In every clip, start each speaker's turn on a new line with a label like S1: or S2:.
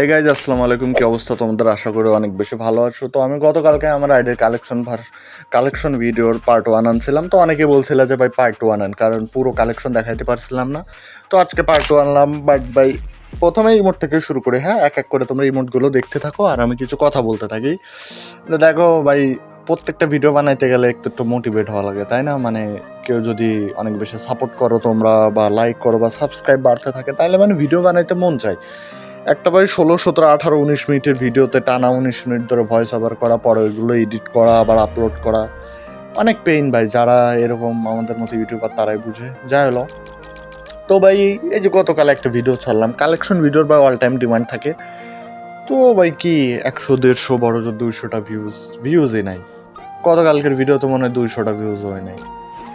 S1: এই গাইজ আসসালামু আলাইকুম। কি অবস্থা তোমাদের? আশা করি অনেক বেশি ভালো আছো। তো আমি গতকালকে আমার আইডির কালেকশন কালেকশন ভিডিওর পার্ট ওয়ান আনছিলাম। তো অনেকে বলছিল যে, ভাই পার্ট টু আনান কারণ পুরো কালেকশন দেখাইতে পারছিলাম না। তো আজকে পার্ট টু আনলাম। বাট ভাই, প্রথমে ইমোট থেকে শুরু করে হ্যাঁ? এক এক করে তোমরা ইমোটগুলো দেখতে থাকো আর আমি কিছু কথা বলতে থাকি। দেখো, ভাই, প্রত্যেকটা ভিডিও বানাইতে গেলে একটু একটু মোটিভেট হওয়া লাগে, তাই না? মানে কেউ যদি অনেক বেশি সাপোর্ট করো তোমরা বা লাইক করো বা সাবস্ক্রাইব বাড়তে থাকে তাহলে মানে ভিডিও বানাইতে মন চায়। একটা ভাই ষোলো, সতেরো, আঠারো, উনিশ মিনিটের ভিডিওতে টানা উনিশ মিনিট ধরে ভয়েস ওভার করা, পরে ওইগুলো এডিট করা, আবার আপলোড করা। অনেক পেইন ভাই, যারা এরকম আমাদের মতো ইউটিউবার তারাই বুঝে। যাই হলো। তো ভাই, এই যে গতকাল একটা ভিডিও ছাড়লাম। কালেকশন ভিডিওর বা অল টাইম ডিমান্ড থাকে। তো ভাই কি, একশো, দেড়শো, বড় জোর দুইশোটা ভিউজ ভিউজই নাই। গতকালকের ভিডিও তো মনে হয় দুইশোটা ভিউজ হয় নাই।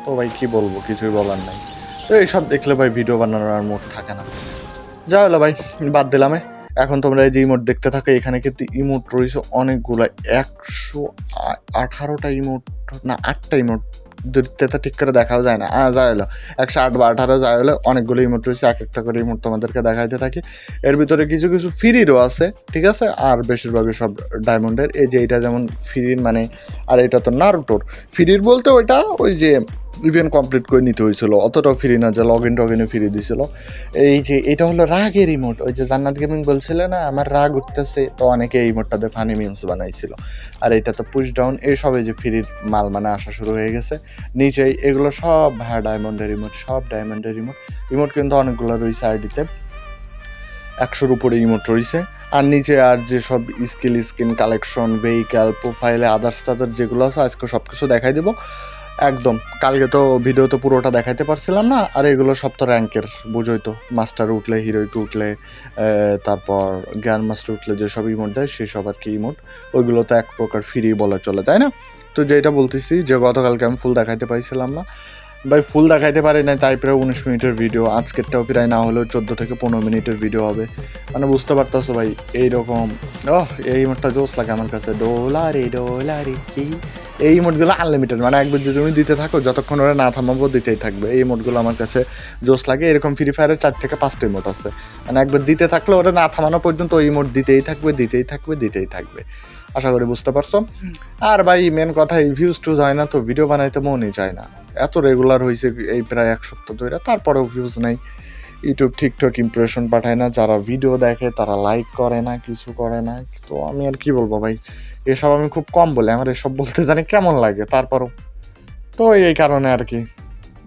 S1: তো ভাই কি বলব, কিছুই বলার নাই। তো এইসব দেখলে ভাই ভিডিও বানানোর আর মোট থাকে না। যা হলো ভাই, বাদ দিলাম। এখন তোমরা এই যে ইমোট দেখতে থাকো, এখানে কিন্তু ইমোট রয়েছে অনেকগুলো। একশো আঠারোটা ইমোট না, আটটা ইমোট দূরতে তো ঠিক করে দেখাও যায় না। হ্যাঁ যা হলো একশো আট বা আঠারো যা হলো অনেকগুলো ইমোট রয়েছে এক একটা করে ইমোট তোমাদেরকে দেখাইতে থাকি। এর ভিতরে কিছু কিছু ফ্রিরও আছে, ঠিক আছে? আর বেশিরভাগই সব ডায়মন্ডের এই যে এটা যেমন ফ্রির মানে আর এটা তো নারুটোর ফ্রির বলতে ওইটা ওই যে ইভেন্ট কমপ্লিট করে নিতে হয়েছিল। অতটাও ফ্রি না, যে লগ ইন টগ ইনে ফ্রি দিছিল এই যে, এটা হলো রাগের ইমোট ওই যে জান্নাত গেমিং বলছিল না, আমার রাগ উঠতেছে, তো অনেকে এই ইমোটটাতে ফানি মিমস বানাইছিল। আর এটা তো পুশ ডাউন এই সব এই যে ফ্রির মাল মানে আসা শুরু হয়ে গেছে। নিচেই এগুলো সব ভাই ডায়মন্ডের ইমোট সব ডায়মন্ডের ইমোট ইমোট কিন্তু অনেকগুলো রয়েছে আইডিতে একশোর উপরে ইমোট রয়েছে। আর নিচে আর যে সব স্কিল স্কিন কালেকশন ভেহিক্যাল প্রোফাইলে আদার্স টাদার যেগুলো আছে, আজকে সব কিছু দেখাই দেবো। একদম। কালকে তো ভিডিও তো পুরোটা দেখাইতে পারছিলাম না, আর এগুলো সব তো র্যাঙ্কের, বুঝোই তো। মাস্টার উঠলে হিরোইক উঠলে তারপর গ্র্যান্ড মাস্টার উঠলে যেসব ইমোট দেয়, সেসব আর কি ইমোট ওইগুলো তো এক প্রকার ফ্রি বলা চলে, তাই না? তো যেটা বলতেছি যে, গতকালকে আমি ফুল দেখাইতে পাইছিলাম না। ভাই ফুল দেখাইতে পারি না তাই প্রায় উনিশ মিনিটের ভিডিও আজকেরটাও প্রায় না হলেও চোদ্দ থেকে পনেরো মিনিটের ভিডিও হবে। মানে বুঝতে পারতাছো ভাই, এইরকম ও এই মোটটা জোস লাগে আমার কাছে। ডোলারি ডোলারি কি এই মোটগুলো আনলিমিটেড মানে একবার যদি তুমি দিতে থাকো যতক্ষণ ওরা না থামাবো দিতেই থাকবে। এই মোটগুলো আমার কাছে জোস লাগে। এরকম ফ্রি ফায়ারের চার থেকে পাঁচটা ইমোট আছে। মানে একবার দিতে থাকলে ওরা না থামানো পর্যন্ত ওই ইমোট দিতেই থাকবে দিতেই থাকবে দিতেই থাকবে। আশা করি বুঝতে পারছ? আর ভাই মেন কথা এই ভিউজ টুজ হয় না তো ভিডিও বানাইতে মনই চায় না। এত রেগুলার হয়েছে এই প্রায় এক সপ্তাহ ধরে তারপরেও ভিউজ নেই। ইউটিউব ঠিকঠাক ইমপ্রেশন পাঠায় না, যারা ভিডিও দেখে তারা লাইক করে না, কিছু করে না। তো আমি আর কি বলব ভাই, এসব আমি খুব কম বলি, আমার এসব বলতে জানি কেমন লাগে, তারপরও। তো এই কারণে আর কি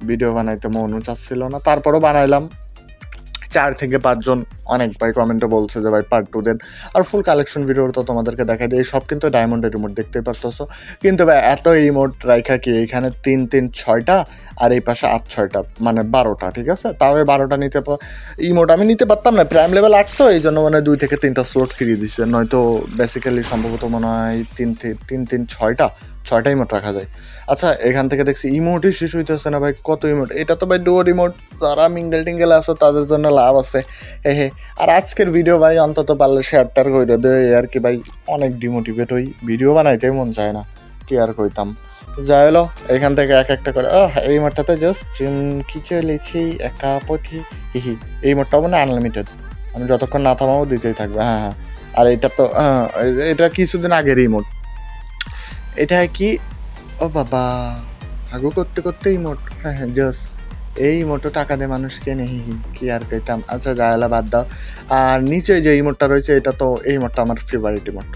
S1: ভিডিও বানাইতে মনও চাচ্ছিল না, তারপরও বানাইলাম। চার থেকে পাঁচজন অনেক ভাই কমেন্টে বলছে যে, ভাই পার্ট টু দেন। আর ফুল কালেকশন ভিডিও তো তোমাদেরকে দেখাই দিই। সব কিন্তু ডায়মন্ডের রিমোট দেখতেই পারতেছো। কিন্তু ভাই, এত ইমোট রাইখা কি? এখানে তিন তিন, ছয়টা আর এই পাশে আট, ছয়টা মানে বারোটা, ঠিক আছে? তাও এই বারোটা নিতে ইমোট আমি নিতে পারতাম না প্রাইম লেভেল আট তো, এই জন্য মানে দুই থেকে তিনটা স্লট ফিরিয়ে দিচ্ছে নয়তো বেসিক্যালি সম্ভবত মনে হয় তিন তিন তিন, ছয়টা ছয়টা ইমোট রাখা যায়। আচ্ছা এখান থেকে দেখছি ইমোটই শেষ হইতেছে না ভাই, কত ইমোট এটা তো ভাই ডোর ইমোট যারা মিঙ্গেল টিঙ্গেল আছে তাদের জন্য লাভ আছে। হে হে। আর আজকের ভিডিও ভাই অন্তত পারলে শেয়ার টেয়ার করে দে আর কি ভাই, অনেক ডিমোটিভেট হই। ভিডিও বানাইতেই মন চায় না, কি আর কইতাম। যাই হলো, এখান থেকে এক একটা করে ও এই মোটটাতে জাস্ট কি চলেছি একা পথি। হিহি এই মোটটা মানে আনলিমিটেড আমি যতক্ষণ না থামাবো দিতেই থাকবে। হ্যাঁ হ্যাঁ। আর এটা তো এটা কিছুদিন আগের রিমোট এটা কি? ও বাবা আগু করতে করতে ইমোট হ্যাঁ হ্যাঁ জস। এই ইমোটো টাকা দিয়ে মানুষকে হি, কি আর কইতাম? আচ্ছা যায়লা বাদ দাও। আর নিচে যে ইমোটটা রয়েছে এটা তো এই মোটটা আমার ফেভারিট ইমোট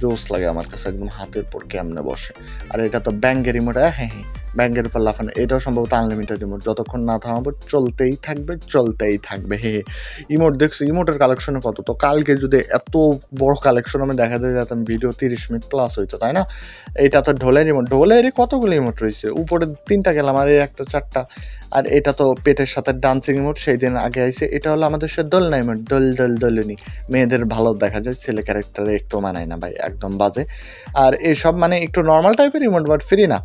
S1: জোস লাগে আমার কাছে একদম হাতের পর কেমনে বসে। আর এটা তো ব্যাঙ্গের ইমোট হ্যাঁ হ্যাঁ। ব্যাঙ্গের উপর লাফানো, এটাও সম্ভবত আনলিমিটেড ইমোট যতক্ষণ না থামাবো, চলতেই থাকবে চলতেই থাকবে। হে হে। ইমোট দেখছ ইমোটের কালেকশনে কত? তো কালকে যদি এত বড় কালেকশন আমি দেখা যায় যেতাম ভিডিও তিরিশ মিনিট প্লাস হইতো, তাই না? এটা তো ঢোলের ইমোট ঢোলেরই কতগুলো ইমোট রয়েছে? উপরে তিনটা গেলাম, আর এই একটা, চারটা। আর এটা তো পেটের সাথে ডান্সিং ইমোট সেই দিন আগে আইছে। এটা হলো আমাদের সে দোলনা ইমোট দোল দোল, দোলনি। মেয়েদের ভালো দেখা যায়, ছেলে ক্যারেক্টারে একটু মানায় না ভাই, একদম বাজে। আর এসব মানে একটু নর্মাল টাইপের ইমোট বাট ফ্রি না।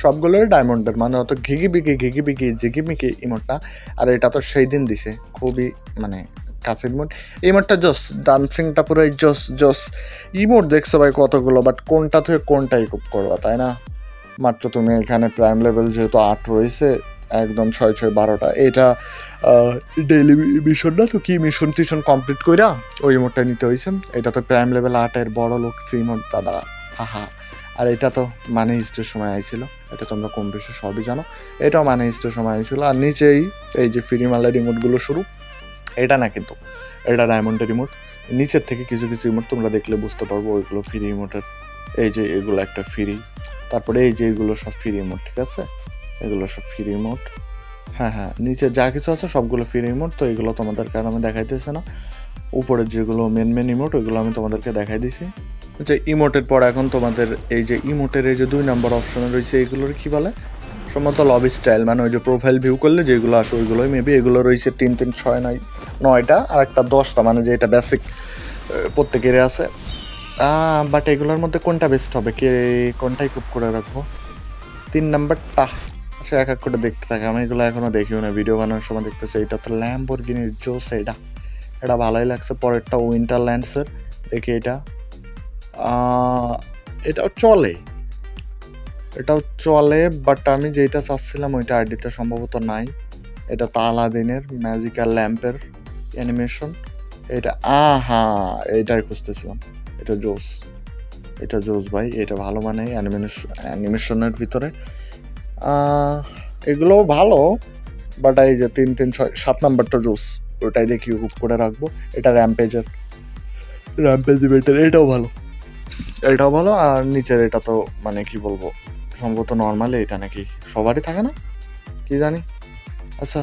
S1: সবগুলোর ডায়মন্ডের মানে অত ঘিগি বিগি ঘিগি বিগি জিগি মিগি ইমোটটা আর এটা তো সেই দিন দিছে, খুবই মানে কাছের ইমোট ইমোটটা জস ডান্সিংটা পুরো জস জস ইমোট দেখছ ভাই কতগুলো বাট কোনটা থেকে কোনটাই খুব করবা, তাই না? মাত্র তুমি এখানে প্রাইম লেভেল যেহেতু আট রয়েছে, একদম ছয় ছয়, বারোটা। এটা ডেইলি মিশন না তো কি মিশন টিশন কমপ্লিট কইরা ওই ইমোটটা নিতে হয়েছে এটা তো প্রাইম লেভেল আটের বড় লোক সিমোট দাদা। হাহা আর এটা তো মানে হিস্ট্রির সময় আইছিল, এটা তোমরা কম বেশি সবই জানো। এটাও মানে হিস্ট্রির সময় আইছিল, আর নিচেই এই যে ফ্রি মালের রিমোটগুলো শুরু, এটা না কিন্তু, এটা ডায়মন্ডের রিমোট নিচের থেকে কিছু কিছু রিমোট তোমরা দেখলে বুঝতে পারব, ওইগুলো ফ্রি রিমোটের এই যে এগুলো একটা ফ্রি তারপরে এই যে এগুলো সব ফ্রি রিমোট ঠিক আছে? এগুলো সব ফ্রি রিমোট হ্যাঁ হ্যাঁ নিচে যা কিছু আছে সবগুলো ফ্রি রিমোট তো এগুলো তোমাদেরকে আর আমি দেখাইতেছে না। উপরের যেগুলো মেন মেন রিমোট ওইগুলো আমি তোমাদেরকে দেখাই দিছি। যে ইমোটের পর এখন তোমাদের এই যে ইমোটের এই যে দুই নম্বর অপশন রয়েছে এইগুলোর কি বলে? সম্ভবত লবি স্টাইল মানে ওই যে প্রোফাইল ভিউ করলে যেগুলো আসে ওইগুলোই মেবি এগুলো রয়েছে তিন তিন, ছয়, নয়, নয়টা, আর একটা দশটা মানে যে এটা বেসিক প্রত্যেকেরই আছে। বাট এগুলোর মধ্যে কোনটা বেস্ট হবে? কে, কোনটাই খুব করে রাখব? তিন নাম্বারটা সে এক এক করে দেখতে থাকে। আমি এগুলো এখনও দেখিও না ভিডিও বানানোর সময় দেখতেছি। এটা তো ল্যাম্বরগিনির জোস এটা এটা ভালোই লাগছে। পরেরটা উইন্টার ল্যান্ডসের দেখি এটা। এটাও চলে। এটাও চলে বাট আমি যেটা চাচ্ছিলাম ওইটা আইডিতে সম্ভবত নাই। এটা তালাদিনের ম্যাজিক্যাল ল্যাম্পের অ্যানিমেশন এটা, আহা এটাই খুঁজতেছিলাম। এটা জোস। এটা জোস ভাই, এটা ভালো মানে অ্যানিমেশন অ্যানিমেশনের ভিতরে। এগুলো ভালো বাট এই যে তিন তিন, ছয়, সাত নাম্বারটা জোস। ওটাই দেখি হুক করে রাখব। এটা র্যাম্পেজের র্যাম্পেজ ইভেন্টের এটাও ভালো। এটাও ভালো আর নিচের এটা তো মানে কি বলব, সম্ভবত নর্মালি এটা নাকি সবারই থাকে না? কি জানি। আচ্ছা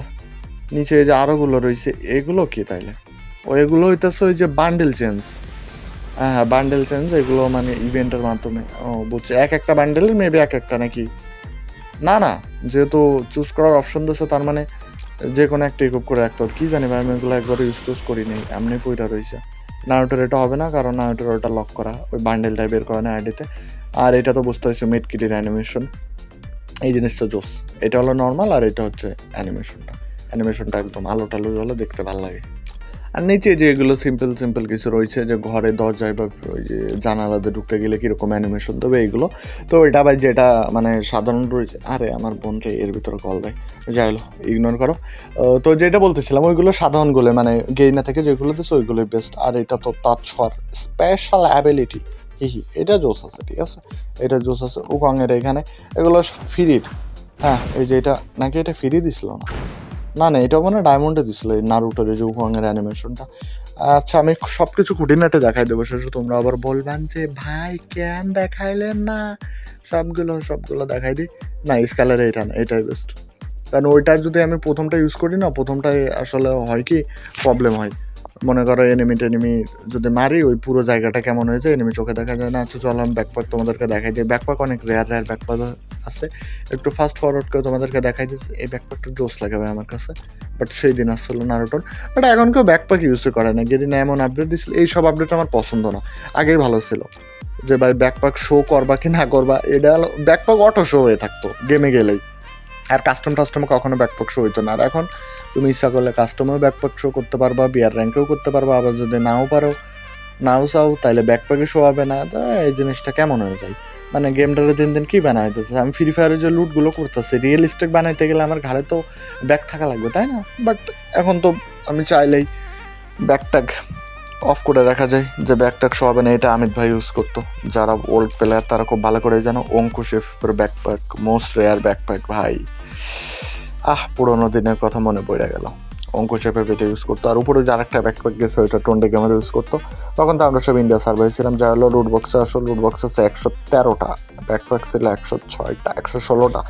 S1: নিচে যে আরোগুলো রয়েছে, এগুলো কি তাইলে? ও, এগুলো হইতেছে ওই যে বান্ডেল চেঞ্জ হ্যাঁ হ্যাঁ বান্ডেল চেঞ্জ এগুলো মানে ইভেন্টের মাধ্যমে, ও, বুঝছি, এক একটা বান্ডেলের মেবি এক একটা নাকি? না না, যেহেতু চুজ করার অপশন দিচ্ছে তার মানে যে কোনো একটা ইকুপ করে রাখতে হবে কি জানি ভাই, আমি এগুলো একবার ইউজ টুজ করি নেই এমনি পইটা রয়েছে নারুটোর এটা হবে না, কারণ নায়োটোর ওটা লক করা, ওই বান্ডেলটাই বের করে না আইডিতে আর এটা তো বুঝতে হয়েছে মিড কিটির অ্যানিমেশন এই জিনিসটা জোস। এটা হলো নর্মাল আর এটা হচ্ছে অ্যানিমেশনটা অ্যানিমেশনটা একদম আলো টালো হলে, দেখতে ভালো লাগে। আর নিচে যে এগুলো সিম্পল সিম্পল কিছু রয়েছে, যে ঘরে দরজায় বা ওই যে জানালাতে ঢুকতে গেলে কীরকম অ্যানিমেশন দেবে এইগুলো তো এটা ভাই যেটা মানে সাধারণ রয়েছে, আরে আমার বোনরে এর ভিতরে কল দেয়। যাই হলো ইগনোর করো। তো যেটা বলতেছিলাম, ওইগুলো সাধারণগুলো মানে গেইনা থেকে যেগুলো দিচ্ছে ওইগুলোই বেস্ট আর এটা তো তার ছর স্পেশাল অ্যাবিলিটি হি হি, এটা জোস আছে, ঠিক আছে? এটা জোস আছে উকংয়ের এখানে। এগুলো ফ্রির। হ্যাঁ এই যে এটা, নাকি এটা ফ্রি দিছিল না? না না, এটা মানে ডায়মন্ডে দিছিল, এই নারুটোর এই উকংয়ের অ্যানিমেশনটা আচ্ছা আমি সব কিছু খুঁটিনাটে দেখাই দেবো, শেষে তোমরা আবার বলবেন যে, ভাই, কেন দেখাইলেন না? সবগুলো সবগুলো দেখাই দিই। না স্কালারে এটা না, এটাই বেস্ট কারণ ওইটা যদি আমি প্রথমটা ইউজ করি না, প্রথমটাই আসলে হয় কি প্রবলেম হয়। মনে করো এনিমি টেনিমি যদি মারি, ওই পুরো জায়গাটা কেমন হয়েছে এনিমি চোখে দেখা যায় না। আচ্ছা চলো আমি ব্যাকপ্যাক তোমাদেরকে দেখাই দিই। ব্যাকপ্যাক অনেক রেয়ার রেয়ার ব্যাকপ্যাক আছে। একটু ফাস্ট ফরওয়ার্ড করে তোমাদেরকে দেখাই দিচ্ছি। এই ব্যাকপ্যাকটা জোস লাগে ভাই আমার কাছে বাট সেই দিন আসছিল নারুটোর বাট এখন কেউ ব্যাকপ্যাক ইউজ করে না যেদিন এমন আপডেট দিছিল, এই সব আপডেট আমার পছন্দ না। আগেই ভালো ছিল যে ভাই ব্যাকপ্যাক শো করবা কি না করবা, এটা ব্যাকপ্যাক অটো শো হয়ে থাকতো গেমে গেলেই। আর কাস্টম টাস্টম কখনো ব্যাকপ্যাক শো হইতো না। আর এখন তুমি ইচ্ছা করলে কাস্টমেও ব্যাকপ্যাক শো করতে পারবা বিয়ার র্যাঙ্কেও করতে পারবা, আবার যদি নাও পারো, নাও চাও, তাইলে ব্যাকপ্যাকে শো হবে না। তো এই জিনিসটা কেমন হয়ে যায়? মানে গেমটারে দিন দিন কি বানাইতেছে আমি ফ্রি ফায়ারের যে লুটগুলো করতেছি রিয়েলিস্টিক বানাইতে গেলে আমার ঘাড়ে তো ব্যাক থাকা লাগবে, তাই না? বাট এখন তো আমি চাইলেই ব্যাকট্যাগ অফ করে রাখা যায়, যে ব্যাকট্যাগ শো হবে না এটা অমিত ভাই ইউজ করতো। যারা ওল্ড প্লেয়ার তারা খুব ভালো করে জানো অঙ্কুশের ব্যাকপ্যাক মোস্ট রেয়ার ব্যাকপ্যাক ভাই। আহ, পুরোনো দিনের কথা মনে পড়ে গেল। অঙ্কুশ শেফের এটা ইউজ করতো। আর উপরে যে আরেকটা ব্যাকপ্যাক গেছে, ওইটা টোন্ডে ক্যামেরা ইউজ করতো। তখন তো আমরা সব ইন্ডিয়া সার্ভাই ছিলাম যা হলো লুট বক্সে আসলো লুট বক্স আছে একশো তেরোটা। ব্যাকপ্যাক ছিল একশো ছয়টা, একশো ষোলোটা।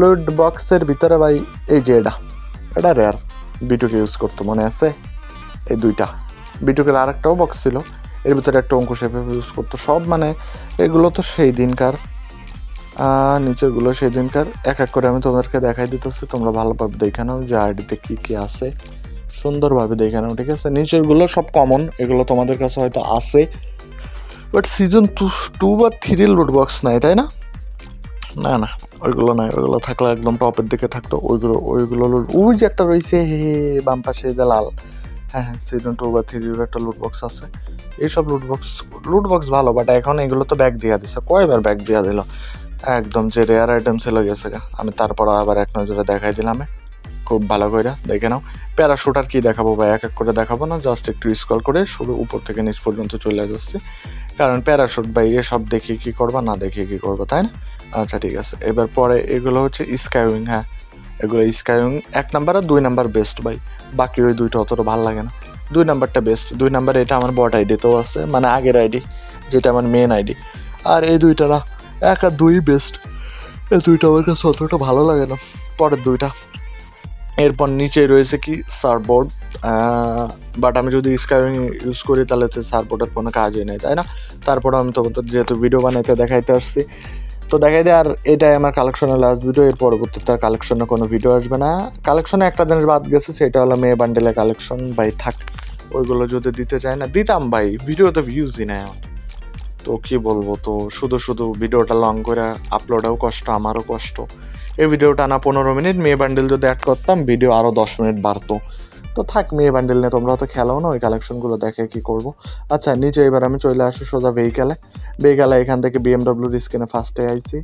S1: লুট বক্সের ভিতরে ভাই, এই যে এটা এটা রেয়ার বিটুকে ইউজ করতো, মনে আছে? এই দুইটা। বিটুকের আরেকটাও বক্স ছিল। এর ভিতরে একটা অঙ্কুশ শেফে ইউজ করতো। সব মানে এগুলো তো সেই দিনকার নিচেরগুলো সেই দিনকার এক এক করে আমি তোমাদেরকে দেখাই দিতেছি। তোমরা ভালোভাবে দেখে নাও যে আইডিতে কি কি আছে। সুন্দরভাবে দেখে নাও, ঠিক আছে? নিচেরগুলো সব কমন এগুলো তোমাদের কাছে হয়তো আছে। বাট সিজন টু টু বা থ্রির লুট বক্স নাই, তাই না? না না, ওইগুলো নাই, ওইগুলো থাকলে একদম টপের দিকে থাকতো। ওইগুলো ওইগুলো loot- ওই যে একটা রয়েছে, হে হে বাম পাশে যে লাল। হ্যাঁ হ্যাঁ সিজন টু বা থ্রির একটা লুট বক্স আছে। এইসব লুট বক্স লুট বক্স ভালো বাট এখন এগুলো তো ব্যাগ দিয়া দিছে। কয়বার ব্যাগ দিয়া দিল? একদম যে রেয়ার আইটেম ছিল গেছে। আমি তারপর আবার এক নজরে দেখাই দিলাম। খুব ভালো করে দেখে নাও। প্যারাশুট আর কি দেখাবো বা এক এক করে দেখাবো না জাস্ট একটু স্কল করে শুরু, উপর থেকে নিচ পর্যন্ত চলে যাচ্ছে। কারণ প্যারাশুট ভাই, এসব দেখে কি করবা, না দেখে কি করব, তাই না? আচ্ছা ঠিক আছে। এবার পরে এগুলো হচ্ছে স্কাইউইং হ্যাঁ। এগুলো স্কাইউইং এক নাম্বার আর দুই নাম্বার বেস্ট ভাই। বাকি ওই দুইটা অতটা ভালো লাগে না। দুই নাম্বারটা বেস্ট দুই নাম্বার এটা আমার বট আইডিতেও আছে মানে আগের আইডি যেটা আমার মেন আইডি আর এই দুইটা না এক আর দুই বেস্ট এই দুইটা আমার কাছে অতটা ভালো লাগে না। পরের দুইটা। এরপর নিচে রয়েছে কি? সার্ফবোর্ড বাট আমি যদি স্কাইং ইউজ করি, তাহলে হচ্ছে সার্ফবোর্ডের কোনো কাজই নেই, তাই না? তারপরে আমি তোমাদের যেহেতু ভিডিও বানাইতে দেখাইতে আসছি। তো দেখাই দেয় আর এটাই আমার কালেকশনের লাস্ট ভিডিও এর পরবর্তীতে আর কালেকশনে কোনো ভিডিও আসবে না। কালেকশনে একটা জিনিস বাদ গেছে, সেটা হলো মেয়ে বান্ডেলের কালেকশন ভাই, থাক। ওইগুলো যদি দিতে চায় না, দিতাম ভাই ভিডিওতে ভিউজই নেয় আমার। তো কি বলব তো, শুধু শুধু ভিডিওটা লং করে আপলোডেও কষ্ট, আমারও কষ্ট। এই ভিডিওটা না পনেরো মিনিট, মেয়ে বান্ডেল যদি অ্যাড করতাম ভিডিও আরও দশ মিনিট বাড়তো। তো থাক, মেয়ে বান্ডেল নিয়ে তোমরা তো খেলাও না ওই কালেকশনগুলো দেখে কি করব। আচ্ছা নিচে এবার আমি চলে আসি সোজা ভেহিকালে ভেহিকালে এখান থেকে বিএমডাব্লিউর স্ক্রিনে ফার্স্টে আইছি।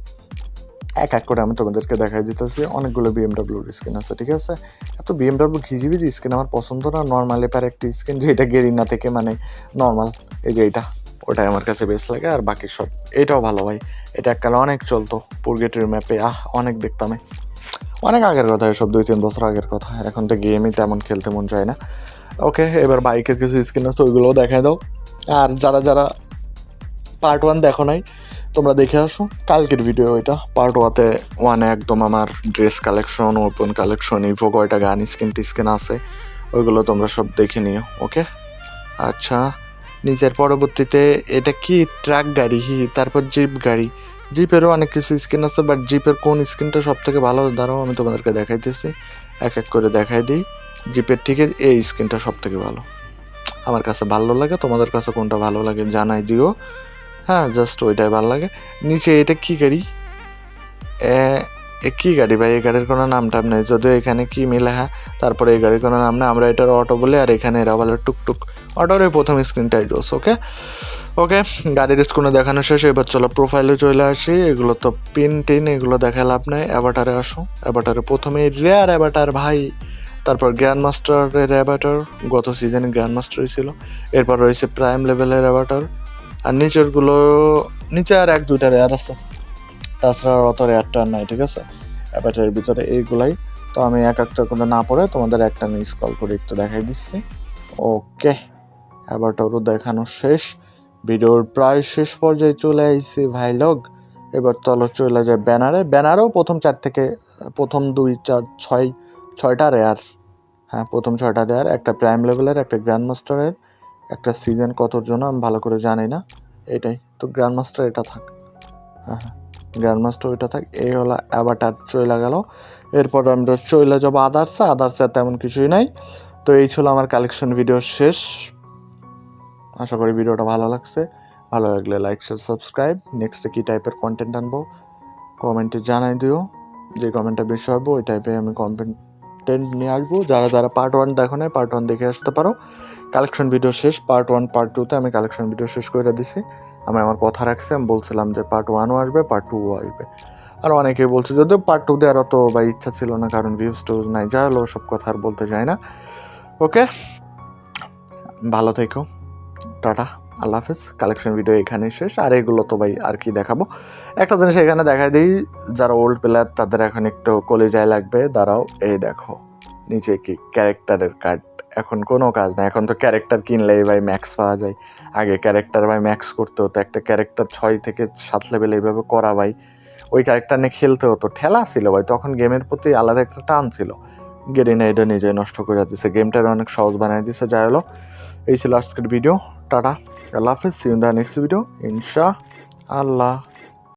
S1: এক এক করে আমি তোমাদেরকে দেখাই দিতেছি, অনেকগুলো বিএমডাব্লিউর স্ক্রিন আছে, ঠিক আছে? এত বিএমডাব্লিউ ঘিজিবিজি স্ক্রিন আমার পছন্দ না নর্মাল এপার একটি স্ক্রিন যেটা গেরিনা থেকে মানে নর্মাল এই যে এইটা। ওটাই আমার কাছে বেশ লাগে, আর বাকি সব, এটাও ভালো ভাই। এটা এককালে অনেক চলতো, পুরগেটের ম্যাপে আহ, অনেক দেখতাম অনেক আগের কথা, এসব দুই তিন বছর আগের কথা এখন তো গেমই তেমন খেলতে মন চায় না। ওকে এবার বাইকের কিছু স্ক্রিন আছে, ওইগুলোও দেখাই দাও। আর যারা যারা পার্ট ওয়ান দেখো নাই, তোমরা দেখে আসো। কালকের ভিডিও এটা পার্ট ওয়াতে ওয়ানে একদম আমার dress collection open collection Evo কয়টা গান স্কিন টিস্কিন আছে, ওইগুলো তোমরা সব দেখে নিও ওকে আচ্ছা। নিচের পরবর্তীতে এটা কি? ট্রাক গাড়ি, হি তারপর জিপ গাড়ি। জিপেরও অনেক কিছু স্কিন আছে বাট জিপের কোন স্কিনটা সব থেকে ভালো দাঁড়াও আমি তোমাদেরকে দেখাইতেছি। এক এক করে দেখাই দিই। জিপের থেকে এই স্কিনটা সব থেকে ভালো। আমার কাছে ভালো লাগে, তোমাদের কাছে কোনটা ভালো লাগে জানাই দিও। হ্যাঁ জাস্ট ওইটাই ভালো লাগে। নিচে এটা কি গাড়ি? এ কি গাড়ি ভাই? এই গাড়ির কোনো নাম টাম নেই। যদিও এখানে কি মিলে হ্যাঁ তারপরে এই গাড়ির কোনো নাম নেই। আমরা এটার অটো বলে, আর এখানে এরা বলে টুকটুক। এই প্রথম স্ক্রিনটাই জোস ওকে ওকে গাড়ির স্ক্রিনে দেখানো শেষ, এবার চলো প্রোফাইলে চলে আসি। এগুলো তো পিন টিন, এগুলো দেখা লাভ নেই। অ্যাভাটারে আসো। অ্যাভাটারে প্রথমে রেয়ার অ্যাভাটার ভাই। তারপর গ্র্যান্ড মাস্টারের অ্যাভাটার গত সিজনে গ্র্যান্ড মাস্টারই ছিল। এরপর রয়েছে প্রাইম লেভেলের অ্যাভাটার আর নিচেরগুলো, নিচে আর এক, দুইটা রেয়ার আছে। তাছাড়া অত রেয়ারটা নাই, ঠিক আছে? অ্যাভাটারের ভিতরে এইগুলাই। তো আমি এক একটা করে না পড়ে তোমাদের একটা মিস কল করে একটু দেখাই দিচ্ছি। ওকে অ্যাভাটারও দেখানো শেষ। ভিডিওর প্রায় শেষ পর্যায়ে চলে আইছি ভাই লোক এবার চলো চলে যায় ব্যানারে। ব্যানারেও প্রথম চার থেকে, প্রথম দুই, চার, ছয়, ছয়টা রেয়ার হ্যাঁ প্রথম ছয়টা রেয়ার একটা প্রাইম লেভেলের একটা গ্র্যান্ড মাস্টারের একটা সিজন কতর জন্য আমি ভালো করে জানি না। এটাই। তো গ্র্যান্ড মাস্টার এটা থাক। হ্যাঁ হ্যাঁ। গ্র্যান্ড মাস্টার ওইটা থাক। এই হলো অ্যাবাটার চলে গেল। এরপর আমরা চলে যাব আদার্সে আদার্সে তেমন কিছুই নাই। তো এই ছিল আমার কালেকশন ভিডিও শেষ। আশা করি ভিডিওটা ভালো লাগছে। ভালো লাগলে লাইক শেয়ার সাবস্ক্রাইব নেক্সটে কী টাইপের কন্টেন্ট আনব? কমেন্টে জানাই দিও। যে কমেন্টটা বেশি হবে, ওই টাইপে আমি কন্টেন্ট নিয়ে আসব। যারা যারা পার্ট ওয়ান দেখো না পার্ট ওয়ান দেখে আসতে পারো। কালেকশন ভিডিও শেষ পার্ট ওয়ান পার্ট টুতে আমি কালেকশন ভিডিও শেষ করে দিছি। আমি আমার কথা রাখছি, আমি বলছিলাম যে পার্ট ওয়ানও আসবে পার্ট টুও আসবে। আর অনেকেই বলছে, যদিও পার্ট টু দেওয়ার অত বা ইচ্ছা ছিল না, কারণ ভিউজ টিউজ নাই যা হলো সব কথা আর বলতে চাই না। ওকে ভালো থেকো। টাটা, আল্লাহ হাফেজ। কালেকশন ভিডিও এখানেই শেষ। আর এগুলো তো ভাই আর কি দেখাবো? একটা জিনিস এখানে দেখাই দিই, যারা ওল্ড প্লেয়ার তাদের এখন একটু কলেজায় লাগবে। দাঁড়াও, এই দেখো, নিচে কি ক্যারেক্টারের কার্ড এখন কোনো কাজ না এখন তো ক্যারেক্টার কিনলেই ভাই ম্যাক্স পাওয়া যায়। আগে ক্যারেক্টার ভাই ম্যাক্স করতে হতো। একটা ক্যারেক্টার ছয় থেকে সাত লেভেল এইভাবে করা ভাই। ওই ক্যারেক্টার নিয়ে খেলতে হতো। ঠেলা ছিল ভাই। তখন গেমের প্রতি আলাদা একটা টান ছিল। গেরিনা এটা নিজে নষ্ট করে দিচ্ছে গেমটার অনেক সহজ বানিয়ে দিচ্ছে যাই হলো। এই ছিল আজকের video tata Allah Hafiz. See you in the next video ইনশা আল্লাহ।